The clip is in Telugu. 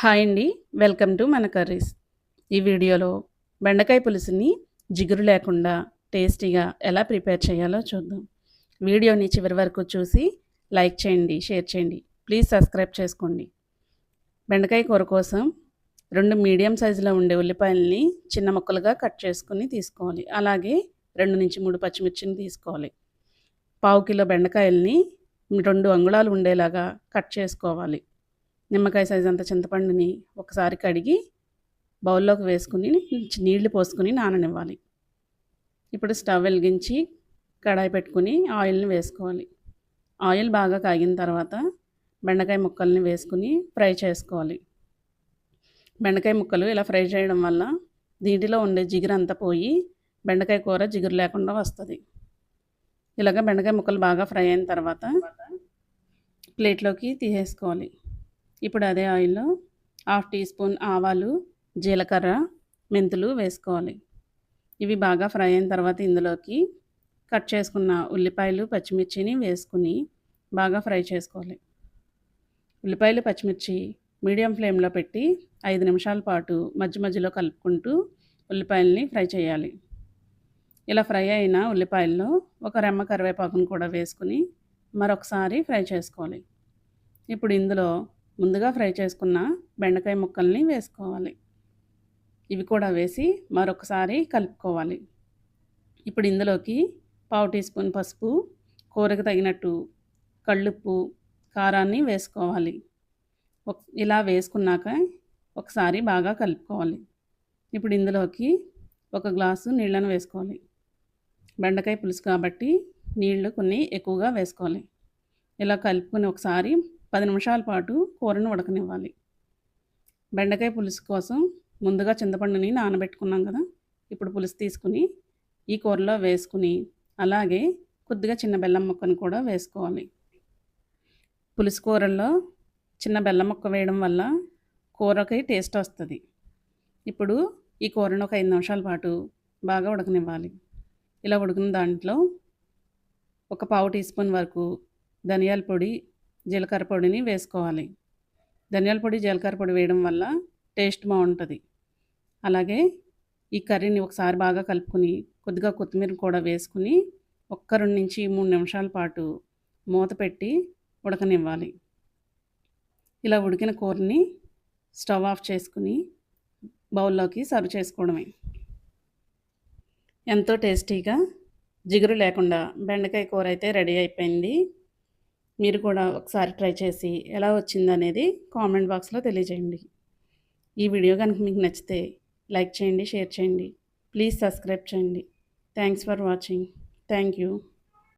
హాయ్ అండి. వెల్కమ్ టు మన కర్రీస్. ఈ వీడియోలో బెండకాయ పులుసుని జిగురు లేకుండా టేస్టీగా ఎలా ప్రిపేర్ చేయాలో చూద్దాం. వీడియోని చివరి వరకు చూసి లైక్ చేయండి షేర్ చేయండి. ప్లీజ్ సబ్స్క్రైబ్ చేసుకోండి. బెండకాయ కూర కోసం రెండు మీడియం సైజులో ఉండే ఉల్లిపాయలని చిన్న ముక్కలుగా కట్ చేసుకుని తీసుకోవాలి. అలాగే రెండు నుంచి మూడు పచ్చిమిర్చిని తీసుకోవాలి. పావు కిలో బెండకాయల్ని రెండు అంగుళాలు ఉండేలాగా కట్ చేసుకోవాలి. నిమ్మకాయ సైజ్ అంత చింతపండుని ఒకసారి కడిగి బౌల్లోకి వేసుకుని నీళ్ళు పోసుకుని నాననివ్వాలి. ఇప్పుడు స్టవ్ వెలిగించి కడాయి పెట్టుకుని ఆయిల్ని వేసుకోవాలి. ఆయిల్ బాగా కాగిన తర్వాత బెండకాయ ముక్కల్ని వేసుకుని ఫ్రై చేసుకోవాలి. బెండకాయ ముక్కలు ఇలా ఫ్రై చేయడం వల్ల దీంట్లో ఉండే జిగురు అంతా పోయి బెండకాయ కూర జిగురు లేకుండా వస్తుంది. ఇలాగ బెండకాయ ముక్కలు బాగా ఫ్రై అయిన తర్వాత ప్లేట్లోకి తీసేసుకోవాలి. ఇప్పుడు అదే ఆయిల్లో హాఫ్ టీ స్పూన్ ఆవాలు జీలకర్ర మెంతులు వేసుకోవాలి. ఇవి బాగా ఫ్రై అయిన తర్వాత ఇందులోకి కట్ చేసుకున్న ఉల్లిపాయలు పచ్చిమిర్చిని వేసుకుని బాగా ఫ్రై చేసుకోవాలి. ఉల్లిపాయలు పచ్చిమిర్చి మీడియం ఫ్లేమ్లో పెట్టి ఐదు నిమిషాల పాటు మధ్య మధ్యలో కలుపుకుంటూ ఉల్లిపాయలని ఫ్రై చేయాలి. ఇలా ఫ్రై అయిన ఉల్లిపాయల్లో ఒక రెమ్మ కరివేపాకును కూడా వేసుకుని మరొకసారి ఫ్రై చేసుకోవాలి. ఇప్పుడు ఇందులో ముందుగా ఫ్రై చేసుకున్న బెండకాయ ముక్కల్ని వేసుకోవాలి. ఇవి కూడా వేసి మరొకసారి కలుపుకోవాలి. ఇప్పుడు ఇందులోకి పావు టీ స్పూన్ పసుపు కూరకు తగినట్టు కళ్ళుప్పు కారాన్ని వేసుకోవాలి. ఇలా వేసుకున్నాక ఒకసారి బాగా కలుపుకోవాలి. ఇప్పుడు ఇందులోకి ఒక గ్లాసు నీళ్ళను వేసుకోవాలి. బెండకాయ పులుసు కాబట్టి నీళ్ళు కొన్ని ఎక్కువగా వేసుకోవాలి. ఇలా కలుపుకొని ఒకసారి పది నిమిషాల పాటు కూరను ఉడకనివ్వాలి. బెండకాయ పులుసు కోసం ముందుగా చింతపండుని నానబెట్టుకున్నాం కదా ఇప్పుడు పులుసు తీసుకుని ఈ కూరలో వేసుకుని అలాగే కొద్దిగా చిన్న బెల్లం ముక్కను కూడా వేసుకోవాలి. పులుసు కూరల్లో చిన్న బెల్లం ముక్క వేయడం వల్ల కూరకి టేస్ట్ వస్తుంది. ఇప్పుడు ఈ కూరను ఒక ఐదు నిమిషాల పాటు బాగా ఉడకనివ్వాలి. ఇలా ఉడికిన దాంట్లో ఒక పావు టీ స్పూన్ వరకు ధనియాల పొడి జీలకర్ర పొడిని వేసుకోవాలి. ధనియాల పొడి జీలకర్ర పొడి వేయడం వల్ల టేస్ట్ బాగుంటుంది. అలాగే ఈ కర్రీని ఒకసారి బాగా కలుపుకొని కొద్దిగా కొత్తిమీర కూడా వేసుకుని ఒక్క రెండు నుంచి మూడు నిమిషాల పాటు మూత పెట్టి ఉడకనివ్వాలి. ఇలా ఉడికిన కూరని స్టవ్ ఆఫ్ చేసుకుని బౌల్లోకి సర్వ్ చేసుకోవడమే. ఎంతో టేస్టీగా జిగురు లేకుండా బెండకాయ కూర అయితే రెడీ అయిపోయింది. మీరు కూడా ఒకసారి ట్రై చేసి ఎలా వచ్చిందనేది కామెంట్ బాక్స్లో తెలియజేయండి. ఈ వీడియో కనుక మీకు నచ్చితే లైక్ చేయండి షేర్ చేయండి. ప్లీజ్ సబ్స్క్రైబ్ చేయండి. Thanks for watching. Thank you.